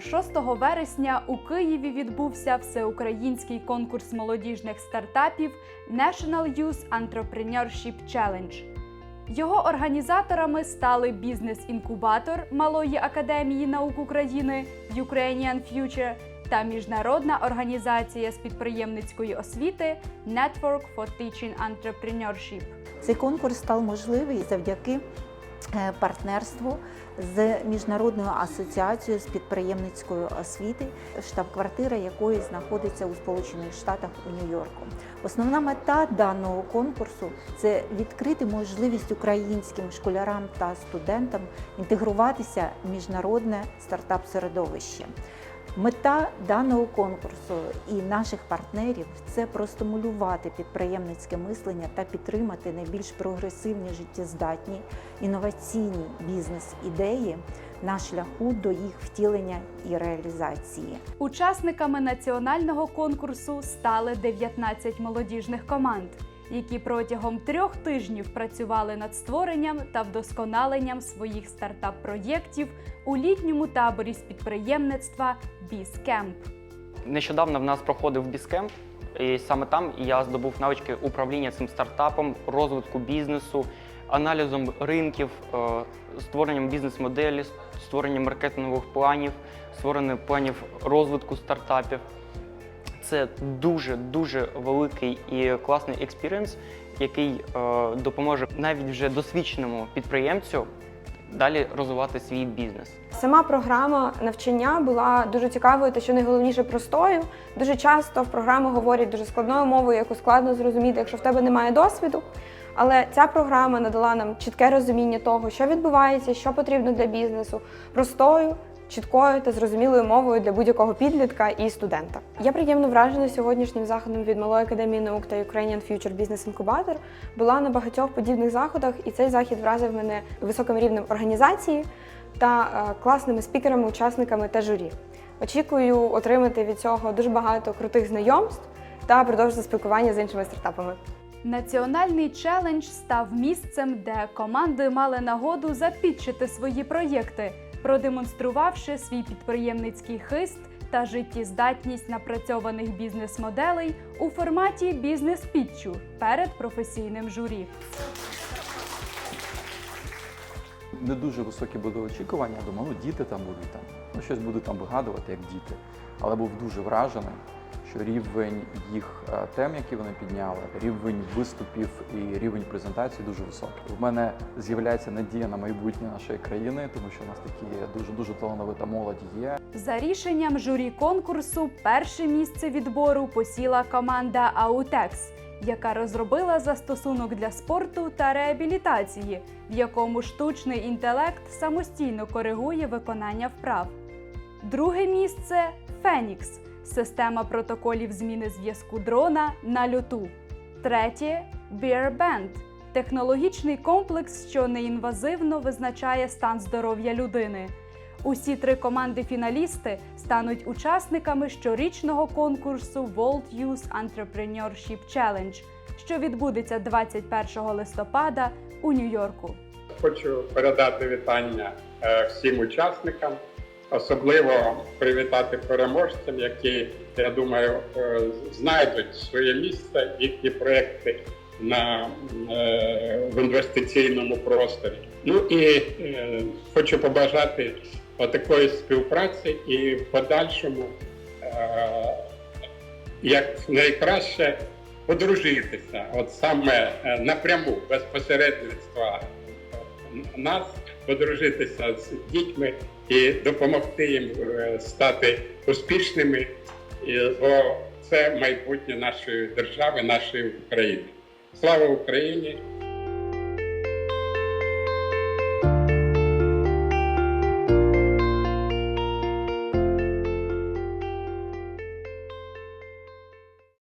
6 вересня у Києві відбувся всеукраїнський конкурс молодіжних стартапів National Youth Entrepreneurship Challenge. Його організаторами стали бізнес-інкубатор Малої академії наук України Ukrainian Future та міжнародна організація з підприємницької освіти Network for Teaching Entrepreneurship. Цей конкурс став можливий завдяки партнерству з міжнародною асоціацією з підприємницької освіти, штаб-квартира якої знаходиться у Сполучених Штатах у Нью-Йорку. Основна мета даного конкурсу це відкрити можливість українським школярам та студентам інтегруватися в міжнародне стартап-середовище. Мета даного конкурсу і наших партнерів це простимулювати підприємницьке мислення та підтримати найбільш прогресивні, життєздатні, інноваційні бізнес-ідеї на шляху до їх втілення і реалізації. Учасниками національного конкурсу стали 19 молодіжних команд, які протягом трьох тижнів працювали над створенням та вдосконаленням своїх стартап-проєктів у літньому таборі з підприємництва BizCamp. Нещодавно в нас проходив біскемп, і саме там я здобув навички управління цим стартапом, розвитку бізнесу, аналізом ринків, е, створенням бізнес-моделі, створенням маркетингових планів, створенням планів розвитку стартапів. Це дуже дуже великий і класний експірієнс, який е, допоможе навіть вже досвідченому підприємцю далі розвивати свій бізнес. Сама програма навчання була дуже цікавою, та що найголовніше простою. Дуже часто в програму говорять дуже складною мовою, яку складно зрозуміти, якщо в тебе немає досвіду. Але ця програма надала нам чітке розуміння того, що відбувається, що потрібно для бізнесу, простою, чіткою та зрозумілою мовою для будь-якого підлітка і студента. Я приємно вражена сьогоднішнім заходом від Малої академії наук та Ukrainian Future Business Incubator. Була на багатьох подібних заходах, і цей захід вразив мене високим рівнем організації та е, класними спікерами, учасниками та журі. Очікую отримати від цього дуже багато крутих знайомств та продовжити спілкування з іншими стартапами. Національний челендж став місцем, де команди мали нагоду запітчити свої проєкти, продемонструвавши свій підприємницький хист та життєздатність напрацьованих бізнес-моделей у форматі бізнес-пітчу перед професійним журі. не дуже високі були очікування. Я думав, ну діти там будуть там, ну щось будуть там вигадувати, як діти. Але був дуже вражений, що рівень їх е, тем, які вони підняли, рівень виступів і рівень презентації дуже високий. В мене з'являється надія на майбутнє нашої країни, тому що у нас такі дуже дуже талановита молодь є. За рішенням журі конкурсу, перше місце відбору посіла команда Аутекс, яка розробила застосунок для спорту та реабілітації, в якому штучний інтелект самостійно коригує виконання вправ. Друге місце Фенікс система протоколів зміни зв'язку дрона на льоту. Третє Bearband – технологічний комплекс, що неінвазивно визначає стан здоров'я людини. Усі три команди-фіналісти стануть учасниками щорічного конкурсу World Youth Entrepreneurship Challenge, що відбудеться 21 листопада у Нью-Йорку. Хочу передати вітання е, всім учасникам, особливо привітати переможцям, які, я думаю, е, знайдуть своє місце, їхні проекти на, е, в інвестиційному просторі. Ну і е, хочу побажати отакої співпраці і в подальшому як найкраще одружитися, от саме напряму без посередництва нас подружитися з дітьми і допомогти їм е, стати успішними, бо це майбутнє нашої держави, нашої України. Слава Україні!